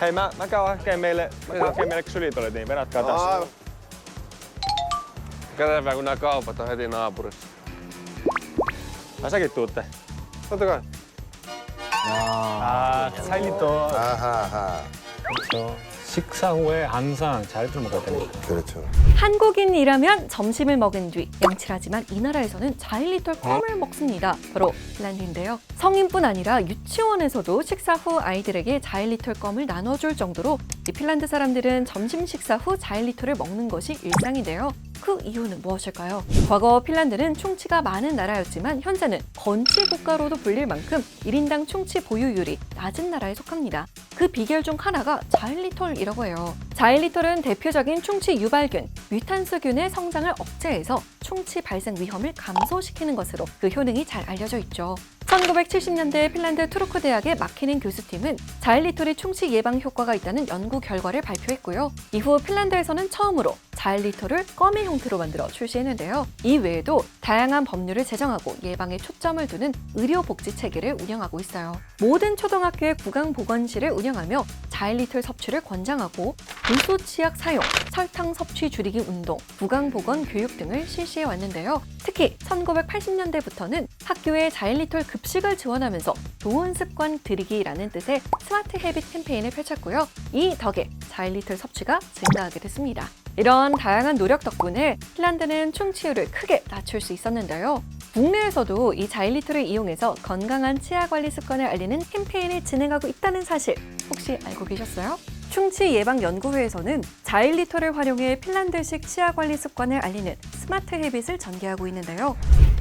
Hei, mä, mä käyn hakemaan meille, mä käyn hakemaan meille ksylitolit, niin venatkaa no, tässä. Aivan. Kätevää, kun nämä kaupat on heti naapurissa. Mä säkin tuutte? Totta kai. Ah, ksylitolit. Ähähä. So. 식사 후에 항상 차일리터 먹어야 됩니다. 그렇죠. 한국인이라면 점심을 먹은 뒤 양칠하지만 이 나라에서는 자일리톨 껌을 먹습니다. 바로 핀란드인데요. 성인뿐 아니라 유치원에서도 식사 후 아이들에게 자일리톨 껌을 나눠줄 정도로 이 핀란드 사람들은 점심 식사 후 자일리톨을 먹는 것이 일상인데요. 그 이유는 무엇일까요? 과거 핀란드는 충치가 많은 나라였지만 현재는 건치 국가로도 불릴 만큼 1인당 충치 보유율이 낮은 나라에 속합니다. 그 비결 중 하나가 자일리톨이라고 해요. 자일리톨은 대표적인 충치 유발균, 뮤탄스균의 성장을 억제해서 충치 발생 위험을 감소시키는 것으로 그 효능이 잘 알려져 있죠. 1970년대 핀란드 투르크 대학의 마키닌 교수팀은 자일리톨이 충치 예방 효과가 있다는 연구 결과를 발표했고요. 이후 핀란드에서는 처음으로 자일리톨을 껌의 형태로 만들어 출시했는데요. 이 외에도 다양한 법률을 제정하고 예방에 초점을 두는 의료복지 체계를 운영하고 있어요. 모든 초등학교의 구강보건실을 운영하며 자일리톨 섭취를 권장하고 불소치약 사용, 설탕 섭취 줄이기 운동, 구강보건 교육 등을 실시해 왔는데요. 특히 1980년대부터는 학교에 자일리톨 급식을 지원하면서 좋은 습관 들이기라는 뜻의 스마트 헤빗 캠페인을 펼쳤고요. 이 덕에 자일리톨 섭취가 증가하게 됐습니다. 이런 다양한 노력 덕분에 핀란드는 충치율을 크게 낮출 수 있었는데요. 국내에서도 이 자일리톨을 이용해서 건강한 치아 관리 습관을 알리는 캠페인을 진행하고 있다는 사실 혹시 알고 계셨어요? 충치 예방 연구회에서는 자일리톨을 활용해 핀란드식 치아 관리 습관을 알리는 스마트 헤빗을 전개하고 있는데요.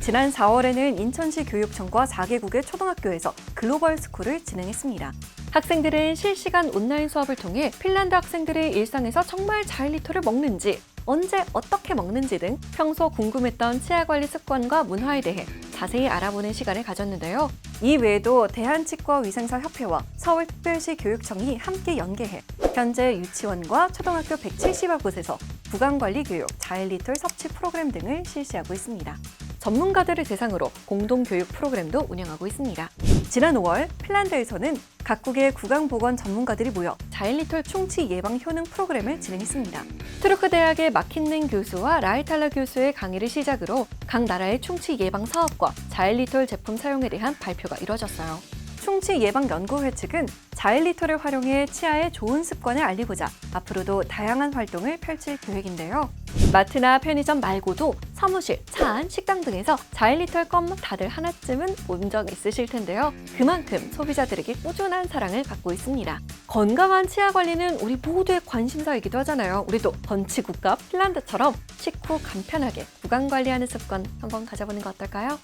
지난 4월에는 인천시 교육청과 4개국의 초등학교에서 글로벌 스쿨을 진행했습니다. 학생들은 실시간 온라인 수업을 통해 핀란드 학생들의 일상에서 정말 자일리톨을 먹는지, 언제 어떻게 먹는지 등 평소 궁금했던 치아 관리 습관과 문화에 대해 자세히 알아보는 시간을 가졌는데요. 이 외에도 대한치과위생사 협회와 서울특별시 교육청이 함께 연계해 현재 유치원과 초등학교 170여 곳에서 구강관리 교육, 자일리톨 섭취 프로그램 등을 실시하고 있습니다. 전문가들을 대상으로 공동교육 프로그램도 운영하고 있습니다. 지난 5월 핀란드에서는 각국의 구강보건 전문가들이 모여 자일리톨 충치 예방 효능 프로그램을 진행했습니다. 투르크 대학의 마킨넨 교수와 라이탈라 교수의 강의를 시작으로 각 나라의 충치 예방 사업과 자일리톨 제품 사용에 대한 발표가 이뤄졌어요. 충치 예방 연구회 측은 자일리톨을 활용해 치아의 좋은 습관을 알리고자 앞으로도 다양한 활동을 펼칠 계획인데요. 마트나 편의점 말고도 사무실, 차 안, 식당 등에서 자일리톨 껌 다들 하나쯤은 본 적 있으실 텐데요. 그만큼 소비자들에게 꾸준한 사랑을 받고 있습니다. 건강한 치아 관리는 우리 모두의 관심사이기도 하잖아요. 우리도 번치 국가 핀란드처럼 식후 간편하게 구강 관리하는 습관 한번 가져보는 거 어떨까요?